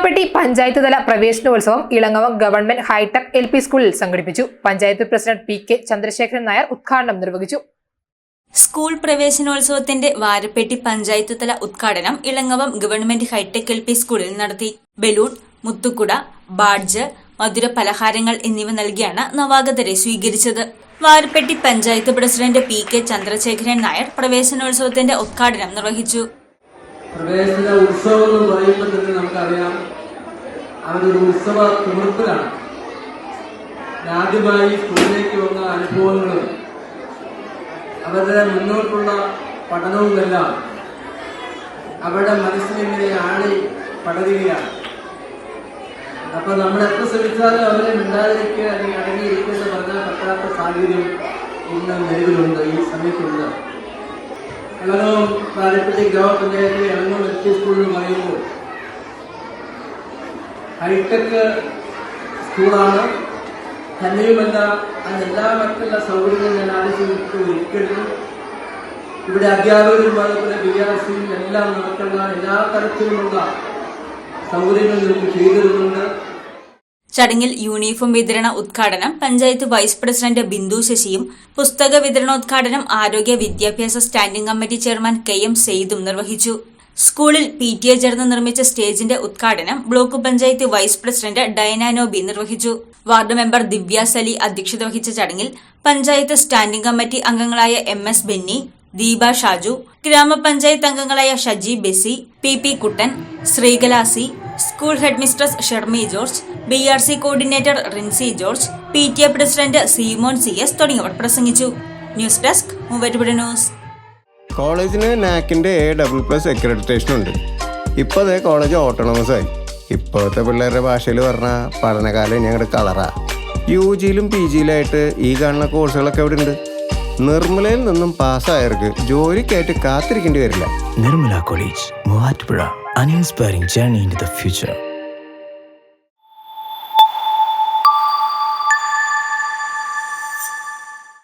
വാരപ്പെട്ടി പഞ്ചായത്ത് തല പ്രവേശനോത്സവം Elangavam government hitech L P സ്കൂളിൽ സംഘടിപ്പിച്ചു. Panchayat president P K Chandrasekharan Nair ഉദ്ഘാടനം നിർവഹിച്ചു. സ്കൂൾ പ്രവേശനോത്സവത്തിന്റെ വാരപ്പെട്ടി പഞ്ചായത്ത് തല ഉദ്ഘാടനം Elangavam government hitech L P സ്കൂളിൽ നടത്തി. ബലൂൺ മുത്തുക്കുട ബാഡ്ജ് മധുര പലഹാരങ്ങൾ എന്നിവ നൽകിയാണ് നവാഗതരെ സ്വീകരിച്ചത്. Varapetty panchayat president P K Chandrasekharan Nair പ്രവേശനോത്സവത്തിന്റെ ഉദ്ഘാടനം നിർവഹിച്ചു. പ്രവേശന ഉത്സവം എന്ന് പറയുമ്പോൾ തന്നെ നമുക്കറിയാം അവരൊരു ഉത്സവ തിമിർപ്പിലാണ് ആദ്യമായി സ്കൂളിലേക്ക് വന്ന അനുഭവങ്ങളും അവരുടെ മുന്നോട്ടുള്ള പഠനവുമെല്ലാം അവരുടെ മനസ്സിനെങ്ങനെ ആളി പടരുകയാണ്. അപ്പൊ നമ്മൾ എത്ര ശ്രമിച്ചാലും അവരെ മിണ്ടാതിരിക്കുക അല്ലെങ്കിൽ അടങ്ങിയിരിക്കുക എന്ന് പറഞ്ഞാൽ പറ്റാത്ത സാഹചര്യം ഇന്ന് നിലവിലുണ്ട് ഈ സമയത്തുണ്ട്. എളങ്ങോം പാലപ്പെട്ടി ഗ്രാമപഞ്ചായത്തിലെ എളങ്ങോം എൽ പി എന്ന് പറയുമ്പോൾ ഹൈടെക് സ്കൂളാണ്. തന്നെയുമല്ല അതെല്ലാ മറ്റുള്ള സൗകര്യങ്ങളും ഞാൻ ആവശ്യപ്പെട്ട് ഒരിക്കലും ഇവിടെ അധ്യാപകരും അതുപോലെ ബി ആർ സിയും എല്ലാം നടക്കുന്ന എല്ലാ തരത്തിലുമുള്ള സൗകര്യങ്ങൾ നമുക്ക് ചെയ്തു തരുന്നുണ്ട് ചടങ്ങിൽ യൂണിഫോം വിതരണ ഉദ്ഘാടനം പഞ്ചായത്ത് വൈസ് പ്രസിഡന്റ് ബിന്ദു ശശിയും പുസ്തക വിതരണോദ്ഘാടനം ആരോഗ്യ വിദ്യാഭ്യാസ standing committee chairman K M സെയ്ദും നിർവഹിച്ചു. സ്കൂളിൽ പി ടി എ ചേർന്ന് നിർമ്മിച്ച സ്റ്റേജിന്റെ ഉദ്ഘാടനം ബ്ലോക്ക് പഞ്ചായത്ത് വൈസ് പ്രസിഡന്റ് ഡയനാനോബി നിർവഹിച്ചു. വാർഡ് മെമ്പർ ദിവ്യ സലി അധ്യക്ഷത വഹിച്ച ചടങ്ങിൽ പഞ്ചായത്ത് സ്റ്റാൻഡിംഗ് കമ്മിറ്റി അംഗങ്ങളായ എം എസ് ബെന്നി ദീപ ഷാജു ഗ്രാമപഞ്ചായത്ത് അംഗങ്ങളായ Shaji Bessy P P Kuttan Sreekalasi school head mistress Shermi George B R C coordinator Rincy George P T A president Seemon C S തുടങ്ങിയവർ പ്രസംഗിച്ചു. News desk Muvattupuzha news. കോളേജിന് നാക്കിന്റെ എ ഡബിൾ പ്ലസ് അക്രഡിറ്റേഷൻ ഉണ്ട്. ഇപ്പോൾ അതേ college autonomous ആയി. ഇപ്പോഴത്തെ പിള്ളേരുടെ ഭാഷയിൽ പറഞ്ഞാൽ പഠനകാലം ഞങ്ങളുടെ കളറാ. യു ജിയിലും പി ജിയിലായിട്ട് ഈ കാണുന്ന കോഴ്സുകളൊക്കെ ഇവിടെ ഉണ്ട് നിർമ്മലയിൽ നിന്നും പാസ്സായവർക്ക് ജോലിക്കായിട്ട് കാത്തിരിക്കേണ്ടി വരില്ല. Nirmala college Muvatpura, an inspiring journey into the future.